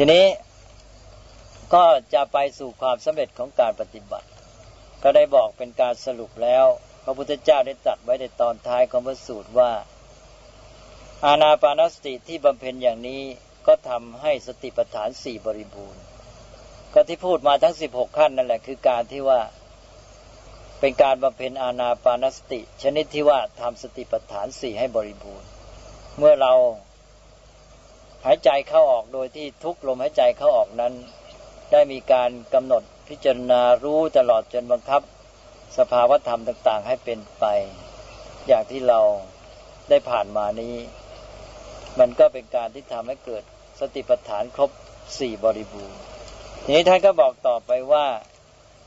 ทีนี้ก็จะไปสู่ความสำเร็จของการปฏิบัติ ก็ได้บอกเป็นการสรุปแล้ว พระพุทธเจ้าได้ตรัสไว้ในตอนท้ายของพระสูตรว่า อาณาปานสติที่บำเพ็ญอย่างนี้ก็ทำให้สติปัฏฐานสี่บริบูรณ์ ก็ที่พูดมาทั้งสิบหกขั้นนั่นแหละคือการที่ว่าเป็นการบำเพ็ญอาณาปานสติ ชนิดที่ว่าทำสติปัฏฐานสี่ให้บริบูรณ์ เมื่อเรา หายใจเข้าออกโดยที่ทุกลมหายใจเข้าออกนั้น ได้มีการกำหนดพิจารณารู้ตลอดจนบังคับ สภาวธรรมต่างๆ ให้เป็นไป อย่างที่เราได้ผ่านมานี้ มันก็เป็นการที่ทำให้เกิดสติปัฏฐานครบสี่บริบูรณ์ทีนี้ท่านก็บอกต่อไปว่า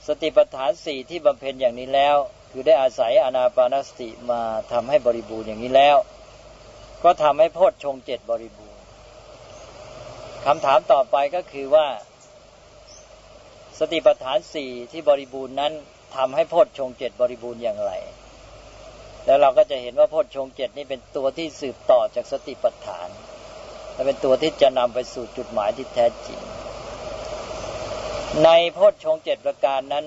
สติปัฏฐานสี่ที่บำเพ็ญอย่างนี้แล้ว คือได้อาศัยอนาปานสติมาทำให้บริบูรณ์อย่างนี้แล้ว ก็ทำให้โพชฌงเจ็ดบริบูรณ์ คำถามต่อไปก็คือว่า สติปัฏฐานสี่ที่บริบูรณ์นั้นทำให้โพชฌงเจ็ดบริบูรณ์อย่างไร แล้วเราก็จะเห็นว่าโพชฌงเจ็ดนี่เป็นตัวที่สืบต่อจากสติปัฏฐาน และเป็นตัวที่จะนำไปสู่จุดหมายที่แท้จริง ในโพชฌงเจ็ดประการนั้น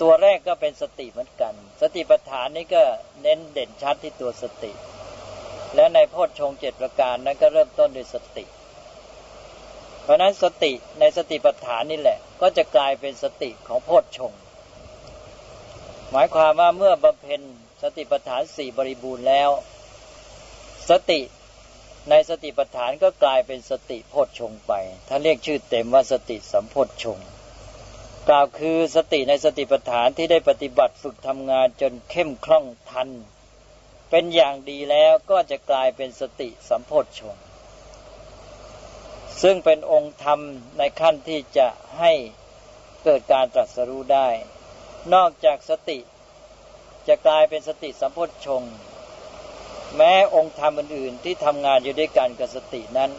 ตัวแรกก็เป็นสติเหมือนกัน สติปัฏฐานนี้ก็เน้นเด่นชัดที่ตัวสติ และในโพชฌงเจ็ดประการนั้นก็เริ่มต้นด้วยสติ ราะนั้นสติในสติปัฏฐานนี่แหละ ก็จะกลายเป็นสติของโพชฌงหมายความว่าเมื่อบำเพ็ญสติปัฏฐานสี่บริบูรณ์แล้ว สติในสติปัฏฐานก็กลายเป็นสติโพชฌงไปท่านเรียกชื่อเต็มว่าสติสัมโพชฌงกล่าวคือสติในสติปัฏฐานที่ได้ปฏิบัติฝึกทำงานจนเข้มคล่องทัน เป็นอย่างดีแล้วก็จะกลายเป็นสติสัมโพชฌง ซึ่งเป็นองค์ธรรมในขั้นที่จะให้เกิดการตรัสรู้ได้ นอกจากสติ จะกลายเป็นสติสัมโพชฌงแม้องค์ธรรมอื่น ๆ ที่ทำงานอยู่ด้วยกันกับสตินั้น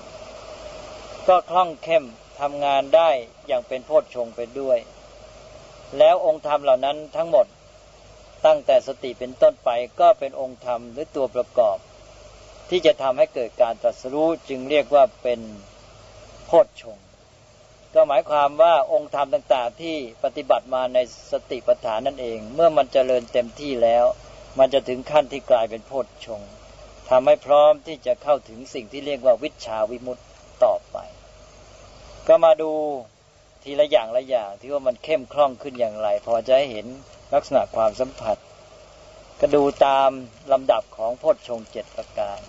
ก็คล่องเข้มทำงานได้อย่างเป็นโพชฌงไปด้วย แล้วองค์ธรรมเหล่านั้นทั้งหมดตั้งแต่สติเป็นต้นไปก็เป็นองค์ธรรมหรือตัวประกอบ ที่จะทำให้เกิดการตรัสรู้จึงเรียกว่าเป็น โพชฌงก็หมายความว่าองค์ธรรมต่าง ๆ ที่ปฏิบัติมาในสติปัฏฐานนั่นเอง เมื่อมันจเจริญเต็มที่แล้ว มันจะถึงขั้นที่กลายเป็นโพชฌงทำให้พร้อมที่จะเข้าถึงสิ่งที่เรียกว่าวิชาวิมุตต์ต่อไป ก็มาดูทีละอย่างละอย่างที่ว่ามันเข้มคล่องขึ้นอย่างไร พอจะให้เห็นลักษณะความสัมผัส ก็ดูตามลำดับของพจชงเจ็ดประการ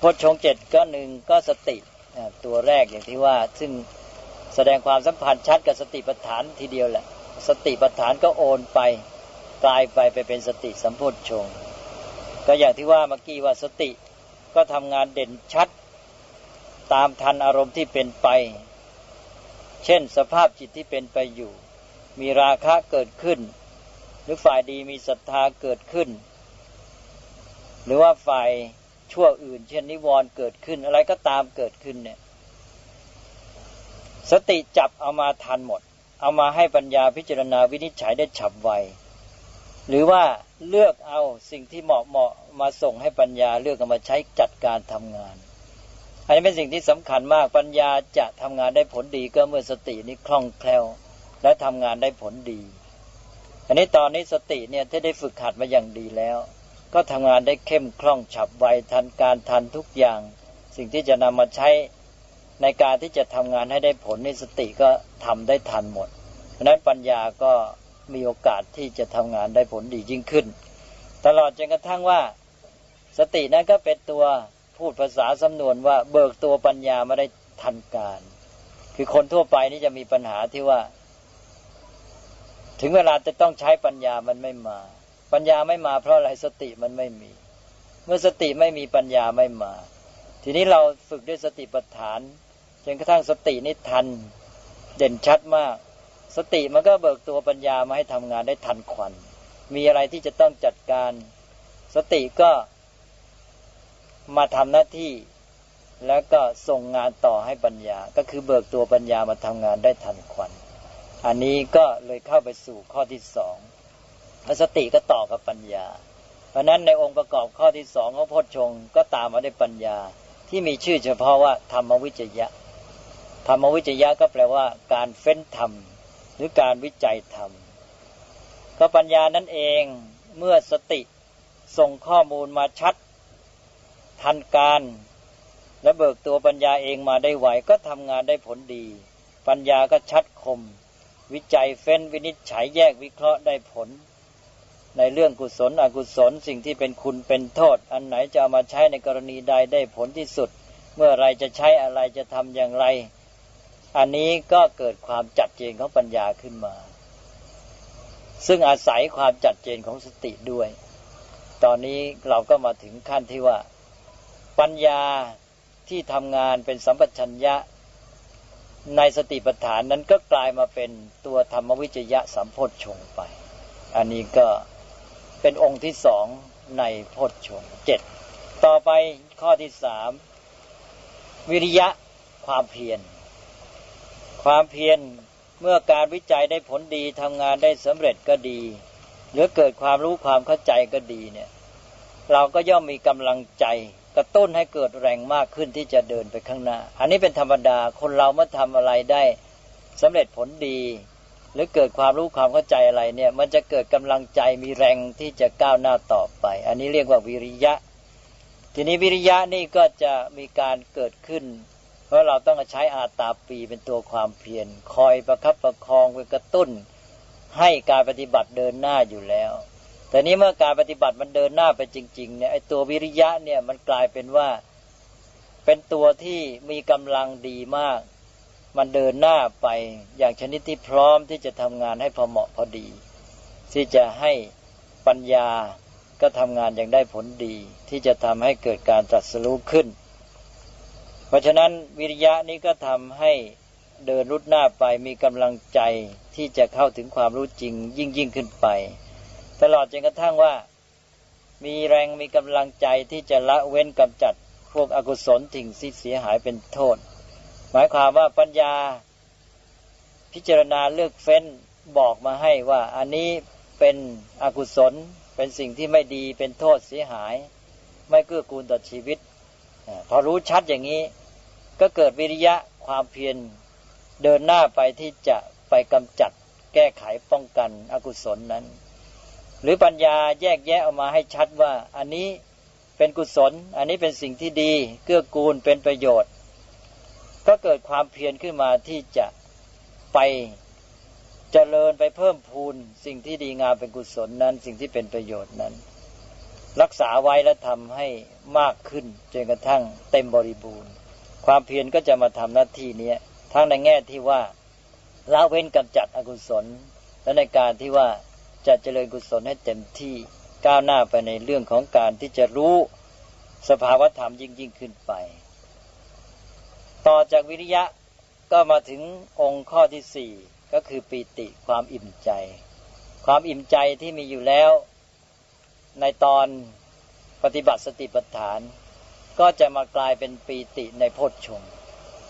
พจชงเจ็ดก็หนึ่งก็สติ ตัวแรกอย่างที่ว่าซึ่งแสดงความสัมพันธ์ชัดกับสติปัฏฐานทีเดียวแหละ สติปัฏฐานก็โอนไปกลายไปไปเป็นสติสัมโพชฌงก็อย่างที่ว่าเมื่อกี้ว่าสติก็ทำงานเด่นชัด ตามทันอารมณ์ที่เป็นไป เช่นสภาพจิตที่เป็นไปอยู่ มีราคะเกิดขึ้น หรือฝ่ายดีมีศรัทธาเกิดขึ้น หรือว่าฝ่าย ชั่วอื่น เช่นนิวรณ์เกิดขึ้น อะไรก็ตามเกิดขึ้นเนี่ย สติจับเอามาทันหมด เอามาให้ปัญญาพิจารณาวินิจฉัยได้ฉับไว หรือว่าเลือกเอาสิ่งที่เหมาะเหมาะมาส่งให้ปัญญาเลือกเอามาใช้จัดการทำงาน อันนี้เป็นสิ่งที่สำคัญมากปัญญาจะทำงานได้ผลดีก็เมื่อสตินี้คล่องแคล่ว และทำงานได้ผลดี อันนี้ตอนนี้สติเนี่ยที่ได้ฝึกหัดมาอย่างดีแล้ว ก็ทำงานได้เข้มคล่องฉับไวทันการทันทุกอย่าง สิ่งที่จะนำมาใช้ในการที่จะทำงานให้ได้ผลในสติก็ทำได้ทันหมด เพราะนั้นปัญญาก็มีโอกาสที่จะทำงานได้ผลดียิ่งขึ้น ตลอดจนกระทั่งว่า สตินั้นก็เป็นตัวพูดภาษาสำนวนว่าเบิกตัวปัญญามาได้ทันการ คือคนทั่วไปนี่จะมีปัญหาที่ว่า ถึงเวลาจะต้องใช้ปัญญามันไม่มา ปัญญาไม่มาเพราะอะไรสติมันไม่มี เมื่อสติไม่มีปัญญาไม่มา ทีนี้เราฝึกด้วยสติปัฏฐานจนกระทั่งสตินี่ทันเด่นชัดมาก สติมันก็เบิกตัวปัญญามาให้ทำงานได้ทันควัน มีอะไรที่จะต้องจัดการ สติก็มาทำหน้าที่แล้วก็ส่งงานต่อให้ปัญญา ก็คือเบิกตัวปัญญามาทำงานได้ทันควัน อันนี้ก็เลยเข้าไปสู่ข้อที่สอง สติก็ต่อกับปัญญา เพราะนั้นในองค์ประกอบข้อที่สองของพจชงก็ตามมาได้ปัญญา ที่มีชื่อเฉพาะว่าธรรมวิจยะ ธรรมวิจยะก็แปลว่า การเฟ้นธรรม หรือการวิจัยธรรม ก็ปัญญานั่นเองเมื่อสติส่งข้อมูลมาชัด ทันการและเบิกตัวปัญญาเองมาได้ไหวก็ทำงานได้ผลดี ปัญญาก็ชัดคม วิจัยเฟ้นวินิจฉัยแยกวิเคราะห์ได้ผล ในเรื่องกุศลอกุศลสิ่งที่เป็นคุณเป็นโทษ อันไหนจะเอามาใช้ในกรณีใดได้ผลที่สุด เมื่อไรจะใช้อะไรจะทำอย่างไร อันนี้ก็เกิดความจัดเจนของปัญญาขึ้นมา ซึ่งอาศัยความจัดเจนของสติด้วย ตอนนี้เราก็มาถึงขั้นที่ว่า ปัญญาที่ทำงานเป็นสัมปชัญญะในสติปัฏฐานนั้นก็กลายมาเป็นตัวธรรมวิจยะสัมโพชฌงไป อันนี้ก็ เป็นองค์ที่สองในโพชฌงเจ็ดต่อไปข้อที่สามวิริยะความเพียรความเพียรเมื่อการวิจัยได้ผลดีทำงานได้สำเร็จก็ดี หรือเกิดความรู้ความเข้าใจก็ดีเนี่ยเราก็ย่อมมีกำลังใจกระตุ้นให้เกิดแรงมากขึ้นที่จะเดินไปข้างหน้า อันนี้เป็นธรรมดาคนเราเมื่อทำอะไรได้สำเร็จผลดี หรือเกิดความรู้ความเข้าใจอะไรเนี่ยมันจะเกิดกำลังใจมีแรงที่จะก้าวหน้าต่อไป อันนี้เรียกว่าวิริยะ ทีนี้วิริยะนี่ก็จะมีการเกิดขึ้น เพราะเราต้องใช้อาตาปีเป็นตัวความเพียรคอยประคับประคองไปกระตุ้น ให้การปฏิบัติเดินหน้าอยู่แล้วแต่นี้เมื่อการปฏิบัติมันเดินหน้าไปจริง ๆ เนี่ยไอตัววิริยะเนี่ยมันกลายเป็นว่าเป็นตัวที่มีกำลังดีมาก มันเดินหน้าไปอย่างชนิดที่พร้อมที่จะทำงานให้พอเหมาะพอดี ที่จะให้ปัญญาก็ทำงานอย่างได้ผลดี ที่จะทำให้เกิดการตรัสรู้ขึ้น เพราะฉะนั้นวิริยะนี้ก็ทำให้เดินรุดหน้าไปมีกำลังใจที่จะเข้าถึงความรู้จริงยิ่งยิ่งขึ้นไป ตลอดจนกระทั่งว่า มีแรงมีกำลังใจที่จะละเว้นกำจัดพวกอกุศลสิ่งที่เสียหายเป็นโทษ หมายความว่าปัญญาพิจารณาเลือกเฟ้นบอกมาให้ว่าอันนี้เป็นอกุศลเป็นสิ่งที่ไม่ดีเป็นโทษเสียหาย ไม่เกื้อกูลต่อชีวิต พอรู้ชัดอย่างนี้ ก็เกิดวิริยะความเพียรเดินหน้าไปที่จะไปกำจัดแก้ไขป้องกันอกุศลนั้น หรือปัญญาแยกแยะออกมาให้ชัดว่าอันนี้เป็นกุศล อันนี้เป็นสิ่งที่ดี เกื้อกูลเป็นประโยชน์ ก็เกิดความเพียรขึ้นมาที่จะไปเจริญไปเพิ่มพูนสิ่งที่ดีงามเป็นกุศลนั้น สิ่งที่เป็นประโยชน์นั้น รักษาไว้และทำให้มากขึ้นจนกระทั่งเต็มบริบูรณ์ ความเพียรก็จะมาทำหน้าที่นี้ทั้งในแง่ที่ว่าละเว้นกำจัดอกุศล และในการที่ว่าจะเจริญกุศลให้เต็มที่ก้าวหน้าไปในเรื่องของการที่จะรู้สภาวธรรมยิ่งยิ่งขึ้นไป ต่อจากวิริยะก็มาถึงองค์ข้อที่สี่ก็คือปีติความอิ่มใจ ความอิ่มใจที่มีอยู่แล้ว ในตอนปฏิบัติสติปัฏฐาน ก็จะมากลายเป็นปีติในโพชฌง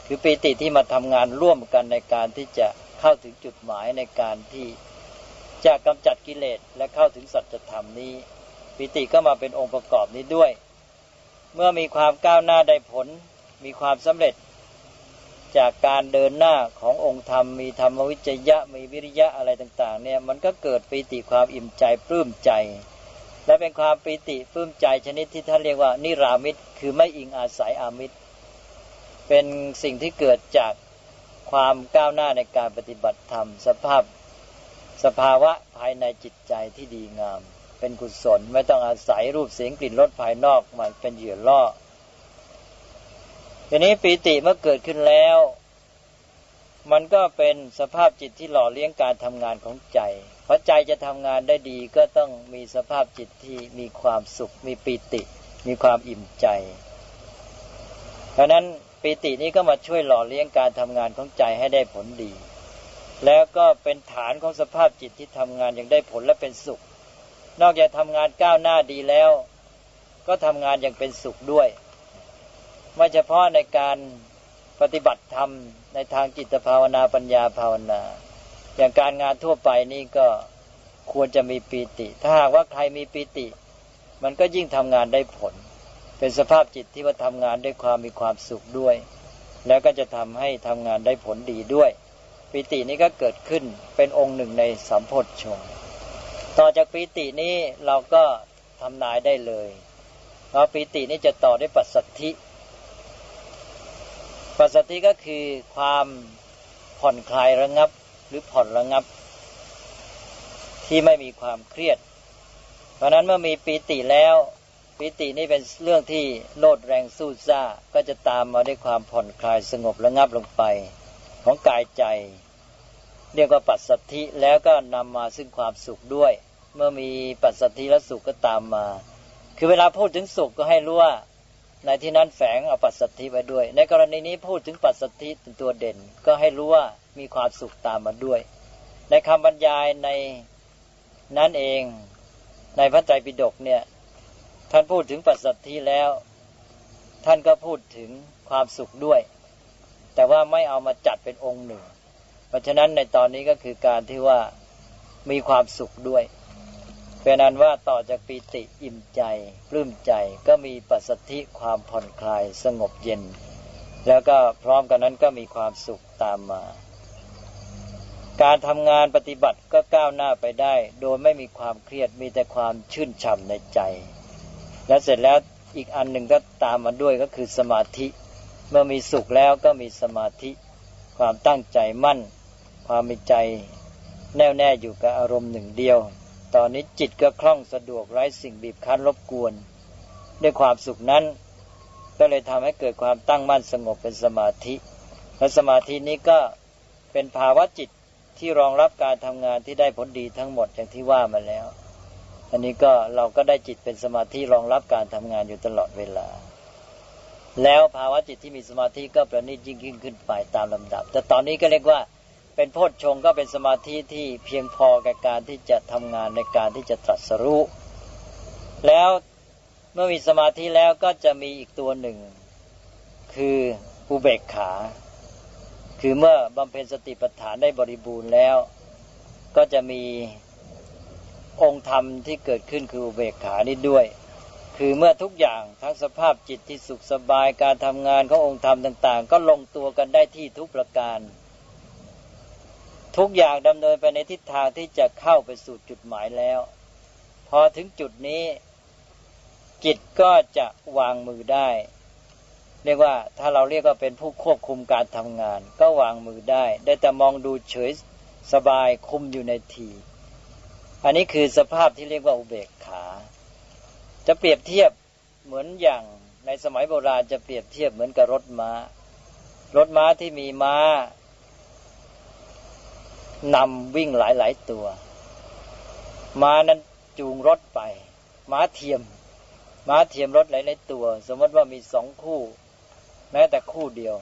คือปีติที่มาทำงานร่วมกันในการที่จะเข้าถึงจุดหมายในการที่จะกำจัดกิเลสและเข้าถึงสัจธรรมนี้ปีติก็มาเป็นองค์ประกอบนี้ด้วย เมื่อมีความก้าวหน้าได้ผลมีความสำเร็จ จากการเดินหน้าขององค์ธรรม มีธรรมวิจยะมีวิริยะอะไรต่าง ๆ เนี่ยมันก็เกิดปีติความอิ่มใจปลื้มใจ และเป็นความปีติปลื้มใจชนิดที่ท่านเรียกว่า นิรามิตคือไม่อิงอาศัยอามิตรเป็นสิ่งที่เกิดจากความก้าวหน้าในการปฏิบัติธรรม สภาพสภาวะภายในจิตใจที่ดีงาม เป็นกุศลไม่ต้องอาศัยรูปเสียงกลิ่นรสภายนอกมาเป็นเหยื่อล่อ ทีนี้ปีติเมื่อเกิดขึ้นแล้ว มันก็เป็นสภาพจิตที่หล่อเลี้ยงการทำงานของใจ เพราะใจจะทำงานได้ดีก็ต้องมีสภาพจิตที่มีความสุข มีปีติ มีความอิ่มใจ เพราะนั้นปีตินี้ก็มาช่วยหล่อเลี้ยงการทำงานของใจให้ได้ผลดี แล้วก็เป็นฐานของสภาพจิตที่ทำงานอย่างได้ผลและเป็นสุข นอกจากทำงานก้าวหน้าดีแล้ว ก็ทำงานอย่างเป็นสุขด้วย ไม่เฉพาะในการปฏิบัติธรรมในทางจิตภาวนาปัญญาภาวนา อย่างการงานทั่วไปนี่ก็ควรจะมีปีติ ถ้าหากว่าใครมีปีติ มันก็ยิ่งทำงานได้ผล เป็นสภาพจิตที่ว่าทำงานด้วยความมีความสุขด้วย แล้วก็จะทำให้ทำงานได้ผลดีด้วยปิตินี้ก็เกิดขึ้นเป็นองค์หนึ่งในสัมโพธชงต่อจากปิตินี้เราก็ทำนายได้เลยเพราะปิตินี้จะต่อด้วยปัสสัทธิ ปัสสติก็คือความผ่อนคลายระงับหรือผ่อนระงับ ที่ไม่มีความเครียด เพราะนั้นเมื่อมีปีติแล้วปีตินี่เป็นเรื่องที่โลดแรงสู้ซ่าก็จะตามมาด้วยความผ่อนคลายสงบระงับลงไป ของกายใจ เรียกว่าปัสสัทธิแล้วก็นำมาซึ่งความสุขด้วย เมื่อมีปัสสัทธิและสุขก็ตามมา คือเวลาพูดถึงสุขก็ให้รู้ว่า ในที่นั้นแฝงเอาปัสสัทธิไว้ด้วย ในกรณีนี้พูดถึงปัสสัทธิเป็นตัวเด่น ก็ให้รู้ว่ามีความสุขตามมาด้วย ในคำบรรยายในนั้นเอง ในพระไตรปิฎกเนี่ยท่านพูดถึงปัสสัทธิแล้ว ท่านก็พูดถึงความสุขด้วย แต่ว่าไม่เอามาจัดเป็นองค์หนึ่ง เพราะฉะนั้นในตอนนี้ก็คือการที่ว่ามีความสุขด้วย เป็นนั้นว่าต่อจากปีติอิ่มใจปลื้มใจก็มีปัสสธิความผ่อนคลายสงบเย็น แล้วก็พร้อมกันนั้นก็มีความสุขตามมา การทำงานปฏิบัติก็ก้าวหน้าไปได้ โดยไม่มีความเครียดมีแต่ความชื่นฉ่ำในใจ แล้วเสร็จแล้วอีกอันหนึ่งก็ตามมาด้วยก็คือสมาธิ เมื่อมีสุขแล้วก็มีสมาธิ ความตั้งใจมั่น ความมีใจแน่วแน่อยู่กับอารมณ์หนึ่งเดียว ตอนนี้จิตก็คล่องสะดวกไร้สิ่งบีบคั้นรบกวน ด้วยความสุขนั้น ก็เลยทำให้เกิดความตั้งมั่นสงบเป็นสมาธิ และสมาธินี้ก็เป็นภาวะจิตที่รองรับการทำงานที่ได้ผลดีทั้งหมดอย่างที่ว่ามาแล้ว อันนี้ก็เราก็ได้จิตเป็นสมาธิรองรับการทำงานอยู่ตลอดเวลา แล้วภาวะจิตที่มีสมาธิก็ประณีตยิ่งยิ่งขึ้นไปตามลำดับ แต่ตอนนี้ก็เรียกว่า เป็นโพชฌงก็เป็นสมาธิที่เพียงพอแก่การที่จะทำงานในการที่จะตรัสรู้แล้วเมื่อมีสมาธิแล้วก็จะมีอีกตัวหนึ่ง คืออุเบกขา คือเมื่อบำเพ็ญสติปัฏฐานได้บริบูรณ์แล้ว ก็จะมีองค์ธรรมที่เกิดขึ้นคืออุเบกขานี้ด้วย คือเมื่อทุกอย่างทั้งสภาพจิตที่สุขสบายการทำงานขององค์ธรรมต่าง ๆ ก็ลงตัวกันได้ที่ทุกประการ ทุกอย่างดำเนินไปในทิศทางที่จะเข้าไปสู่จุดหมายแล้ว พอถึงจุดนี้ จิตก็จะวางมือได้ เรียกว่าถ้าเราเรียกว่าเป็นผู้ควบคุมการทำงาน ก็วางมือได้ ได้แต่มองดูเฉยสบายคุมอยู่ในที อันนี้คือสภาพที่เรียกว่าอุเบกขา จะเปรียบเทียบเหมือนอย่างในสมัยโบราณจะเปรียบเทียบเหมือนกับรถมา้า รถม้าที่มีม้า นำวิ่งหลายหลายตัว ม้านั้นจูงรถไป ม้าเทียม ม้าเทียมรถหลายหลายตัว สมมติว่ามีสองคู่ แม้แต่คู่เดียว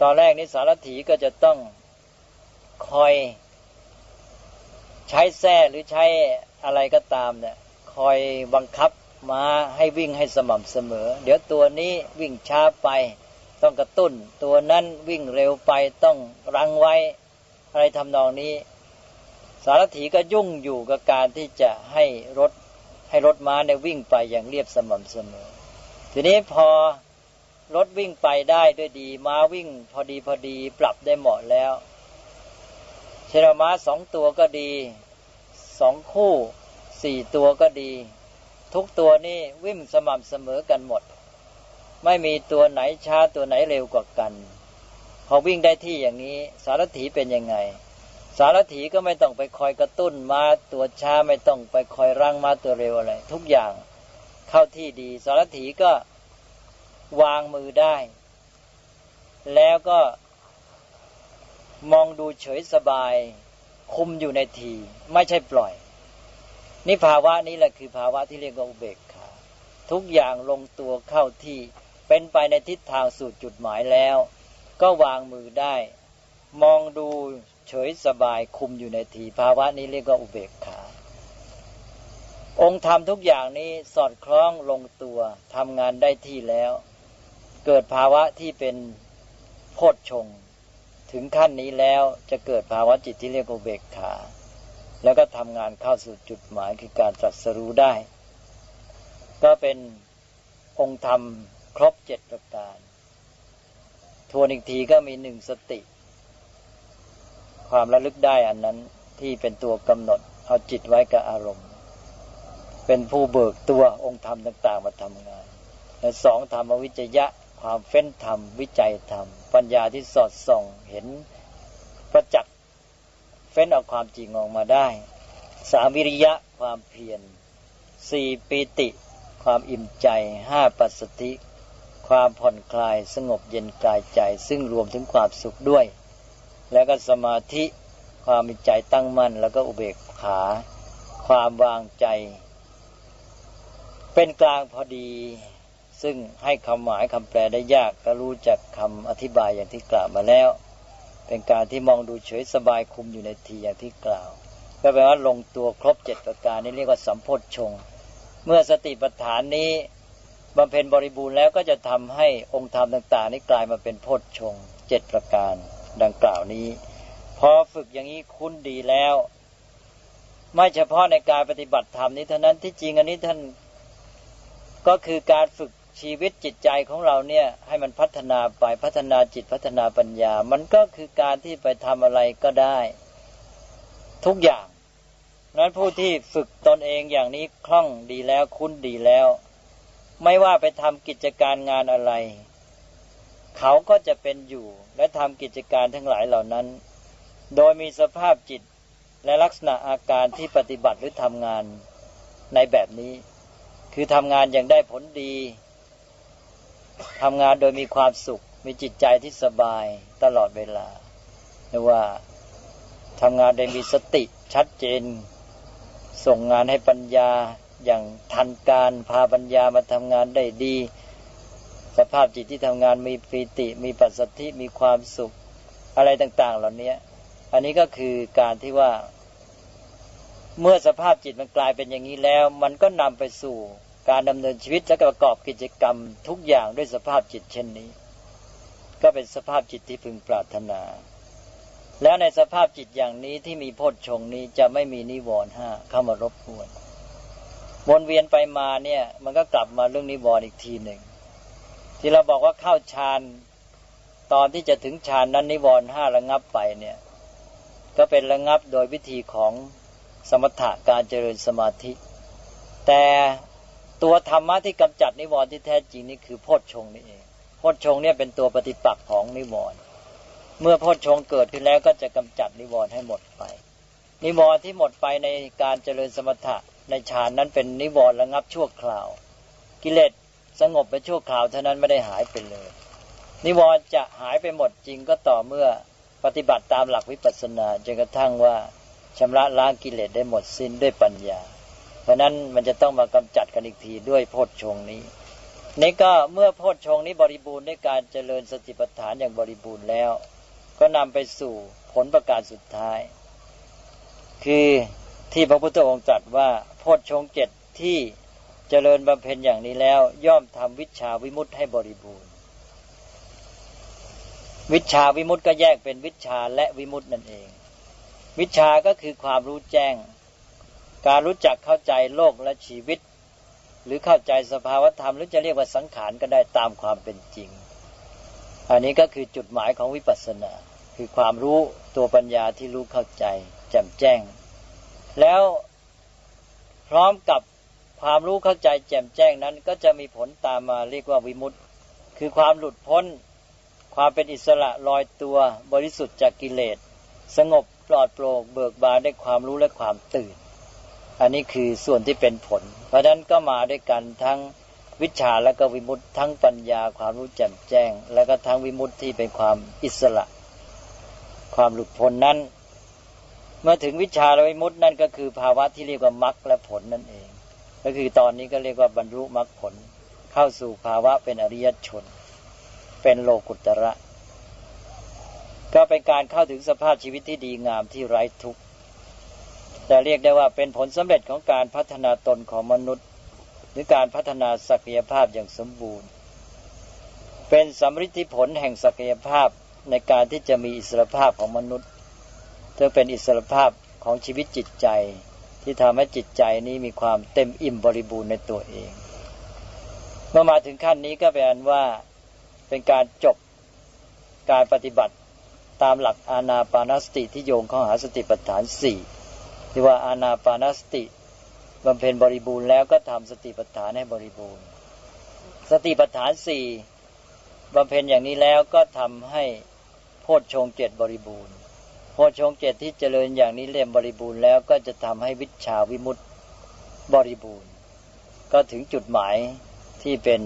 ตอนแรกนี้สารถีก็จะต้องคอย ใช้แส้หรือใช้อะไรก็ตามเนี่ยคอยบังคับม้าให้วิ่งให้สม่ำเสมอ เดี๋ยวตัวนี้วิ่งช้าไป ต้องกระตุ้น ตัวนั้นวิ่งเร็วไปต้องรังไว้ อะไรทำนองนี้ สารถีก็ยุ่งอยู่กับการที่จะให้รถให้รถม้าเนี่ยวิ่งไปอย่างเรียบสม่ำเสมอ ทีนี้พอรถวิ่งไปได้ด้วยดี ม้าวิ่งพอดีพอดีปรับได้เหมาะแล้วเชรม้าสองตัวก็ดีสองคู่สี่ตัวก็ดี ทุกตัวนี่วิ่งสม่ำเสมอกันหมด ไม่มีตัวไหนช้าตัวไหนเร็วกว่ากัน อวิ่งได้ที่อย่างนี้ สารถีเป็นยังไง สารถีก็ไม่ต้องไปคอยกระตุ้นมาตัวช้าไม่ต้องไปคอยรังมาตัวเร็วอะไร ทุกอย่างเข้าที่ดี สารถีก็วางมือได้ แล้วก็มองดูเฉยสบาย คุมอยู่ในที ไม่ใช่ปล่อย นี่ภาวะนี้แหละคือภาวะที่เรียกว่าอุเบกขาทุกอย่างลงตัวเข้าที่เป็นไปในทิศทางสู่จุดหมายแล้ว ก็วางมือได้ มองดูเฉยสบายคุมอยู่ในทีภาวะนี้เรียกว่าอุเบกขา องค์ธรรมทุกอย่างนี้สอดคล้องลงตัวทำงานได้ที่แล้ว เกิดภาวะที่เป็นโพชฌงถึงขั้นนี้แล้วจะเกิดภาวะจิตที่เรียกว่าเบกขา แล้วก็ทำงานเข้าสู่จุดหมายคือการตรัสรู้ได้ ก็เป็นองค์ธรรมครบเจ็ดประการ ทวนอีกทีก็มีหนึ่งสติ ความระลึกได้อันนั้นที่เป็นตัวกำหนด เอาจิตไว้กับอารมณ์ เป็นผู้เบิกตัวองค์ธรรมต่าง ๆ มาทำงาน และสองธรรมวิจยะ ความเฟ้นธรรม วิจัยธรรม ปัญญาที่สอดส่องเห็นประจักษ์เฟ้นเอาความจริงออกมาได้ สามวิริยะความเพียรสี่ปีติ ความอิ่มใจห้าปัสสติ ความผ่อนคลายสงบเย็นกายใจ ซึ่งรวมถึงความสุขด้วย แล้วก็สมาธิความมีใจตั้งมั่น แล้วก็อุเบกขา ความวางใจ เป็นกลางพอดี ซึ่งให้คำหมายคำแปลได้ยากก็รู้จักคำอธิบายอย่างที่กล่าวมาแล้ว เป็นการที่มองดูเฉยสบายคุมอยู่ในทีอย่างที่กล่าว ก็แปลว่าลงตัวครบเจ็ดประการนี่เรียกว่าสัมโพชฌงเมื่อสติปัฏฐานนี้ บำเพ็ญบริบูรณ์แล้วก็จะทำให้องค์ธรรมต่าง ๆ นี้กลายมาเป็นโพชฌงเจ็ดประการดังกล่าวนี้ พอฝึกอย่างนี้คุ้นดีแล้ว ไม่เฉพาะในการปฏิบัติธรรมนี้เท่านั้นที่จริงอันนี้ท่านก็คือการฝึกชีวิตจิตใจของเราเนี่ยให้มันพัฒนาไปพัฒนาจิตพัฒนาปัญญา มันก็คือการที่ไปทำอะไรก็ได้ ทุกอย่างนั้นผู้ที่ฝึกตนเองอย่างนี้คล่องดีแล้วคุ้นดีแล้ว ไม่ว่าไปทำกิจการงานอะไร เขาก็จะเป็นอยู่และทำกิจการทั้งหลายเหล่านั้น โดยมีสภาพจิตและลักษณะอาการที่ปฏิบัติหรือทำงานในแบบนี้ คือทำงานอย่างได้ผลดีทำงานโดยมีความสุข มีจิตใจที่สบายตลอดเวลาหรือว่าทำงานโดยมีสติชัดเจน ส่งงานให้ปัญญา อย่างทันการพาปัญญามาทำงานได้ดี สภาพจิตที่ทำงานมีปีติ มีปัสสติมีความสุขอะไรต่าง ๆ เหล่านี้อันนี้ก็คือการที่ว่า เมื่อสภาพจิตมันกลายเป็นอย่างนี้แล้ว มันก็นำไปสู่การดำเนินชีวิตและประกอบกิจกรรมทุกอย่างด้วยสภาพจิตเช่นนี้ ก็เป็นสภาพจิตที่พึงปรารถนา แล้วในสภาพจิตอย่างนี้ที่มีโพชฌงนี้จะไม่มีนิวรณ์ห้าเข้ามารบกวน วนเวียนไปมาเนี่ย มันก็กลับมาเรื่องนิวรณ์อีกทีหนึ่งที่เราบอกว่าเข้าฌานตอนที่จะถึงฌานนั้นนิวรณ์ห้าระงับไปเนี่ย ก็เป็นระงับโดยวิธีของสมถะการเจริญสมาธิ แต่ตัวธรรมะที่กำจัดนิวรณ์ที่แท้จริงนี่คือโพชฌงนี่เองโพชฌงเนี่ยเป็นตัวปฏิปักษ์ของนิวรณ์เมื่อโพชฌงเกิดขึ้นแล้วก็จะกำจัดนิวรณ์ให้หมดไป นิวรณ์ที่หมดไปในการเจริญสมถะ ในฌานนั้นเป็นนิวรณ์ระงับชั่วคราว กิเลสสงบไปชั่วคราวเท่านั้นไม่ได้หายไปเลย นิวรณ์จะหายไปหมดจริงก็ต่อเมื่อปฏิบัติตามหลักวิปัสสนาจนกระทั่งว่าชำระล้างกิเลสได้หมดสิ้นด้วยปัญญา เพราะนั้นมันจะต้องมากำจัดกันอีกทีด้วยโพชฌงนี้นี่ก็เมื่อโพชฌงนี้บริบูรณ์ด้วยการเจริญสติปัฏฐานอย่างบริบูรณ์แล้ว ก็นำไปสู่ผลประการสุดท้าย คือ ที่พระพุทธองค์ตรัสว่าโพชฌงเจ็ดที่เจริญบำเพ็ญอย่างนี้แล้ว ย่อมทำวิชาวิมุตให้บริบูรณ์ วิชาวิมุตต์ก็แยกเป็นวิชาและวิมุตต์นั่นเอง วิชาก็คือความรู้แจ้ง การรู้จักเข้าใจโลกและชีวิต หรือเข้าใจสภาวธรรมหรือจะเรียกว่าสังขารก็ได้ตามความเป็นจริง อันนี้ก็คือจุดหมายของวิปัสสนา คือความรู้ตัวปัญญาที่รู้เข้าใจแจ่มแจ้ง แล้วพร้อมกับความรู้เข้าใจแจ่มแจ้งนั้น ก็จะมีผลตามมาเรียกว่าวิมุตต์คือความหลุดพ้น ความเป็นอิสระลอยตัวบริสุทธิ์จากกิเลส สงบปลอดโปร่งเบิกบานด้วยความรู้และความตื่น อันนี้คือส่วนที่เป็นผล เพราะนั้นก็มาด้วยกันทั้งวิชาและก็วิมุตต์ทั้งปัญญาความรู้แจ่มแจ้ง และก็ทั้งวิมุตต์ที่เป็นความอิสระ ความหลุดพ้นนั้น เมื่อถึงวิชาละวิมุตนั่นก็คือภาวะที่เรียกว่ามรรคและผลนั่นเอง ก็คือตอนนี้ก็เรียกว่าบรรลุมรรคผล เข้าสู่ภาวะเป็นอริยชน เป็นโลกุตระ ก็เป็นการเข้าถึงสภาพชีวิตที่ดีงามที่ไร้ทุกข์แต่เรียกได้ว่าเป็นผลสำเร็จของการพัฒนาตนของมนุษย์ หรือการพัฒนาศักยภาพอย่างสมบูรณ์ เป็นสำริผลแห่งศักยภาพในการที่จะมีอิสรภาพของมนุษย์ เธอเป็นอิสรภาพของชีวิตจิตใจ ที่ทำให้จิตใจนี้มีความเต็มอิ่มบริบูรณ์ในตัวเอง เมื่อมาถึงขั้นนี้ก็แปลว่าเป็นการจบการปฏิบัติตามหลักอาณาปานสติที่โยงเข้าหาสติปัฏฐานสี่ที่ว่าอาณาปานสติบำเพ็ญบริบูรณ์แล้วก็ทำสติปัฏฐานให้บริบูรณ์ สติปัฏฐานสี่บำเพ็ญอย่างนี้แล้วก็ทำให้โพชฌงเจ็ดบริบูรณ์ ชงเจ็ดที่เจริญอย่างนี้เรียมบริบูรณ์แล้วก็จะทำให้วิชาวิมุตติบริบูรณ์ ก็ถึงจุดหมายที่เป็น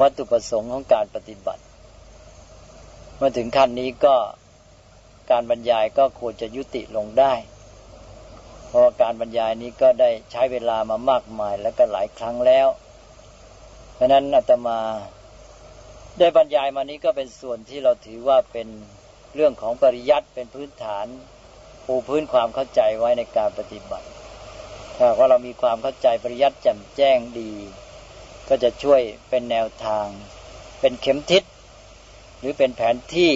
วัตถุประสงค์ของการปฏิบัติ เมื่อถึงขั้นนี้ก็การบรรยายก็ควรจะยุติลงได้ เพราะการบรรยายนี้ก็ได้ใช้เวลามามากมายและก็หลายครั้งแล้ว เพราะนั้นอาตมาได้บรรยายมานี้ก็เป็นส่วนที่เราถือว่าเป็น เรื่องของปริยัติเป็นพื้นฐานปูพื้นความเข้าใจไว้ในการปฏิบัติ ถ้าว่าเรามีความเข้าใจปริยัติแจ่มแจ้งดี ก็จะช่วยเป็นแนวทาง เป็นเข็มทิศ หรือเป็นแผนที่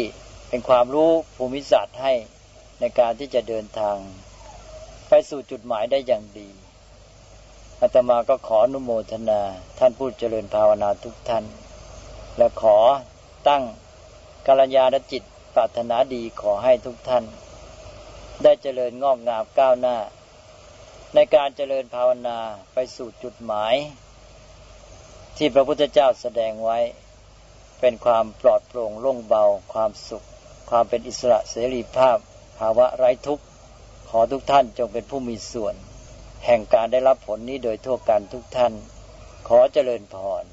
เป็นความรู้ภูมิศาสตร์ให้ในการที่จะเดินทาง ไปสู่จุดหมายได้อย่างดีอาตมาก็ขออนุโมทนา ท่านผู้เจริญภาวนาทุกท่าน และขอตั้งกัลยาณจิต ปรารถนาดีขอให้ทุกท่าน ได้เจริญงอกงามก้าวหน้า ในการเจริญภาวนาไปสู่จุดหมาย ที่พระพุทธเจ้าแสดงไว้ เป็นความปลอดโปร่งโล่งเบา ความสุข ความเป็นอิสระเสรีภาพ ภาวะไร้ทุกข์ ขอทุกท่านจงเป็นผู้มีส่วน แห่งการได้รับผลนี้โดยทั่วกันทุกท่าน ขอเจริญพร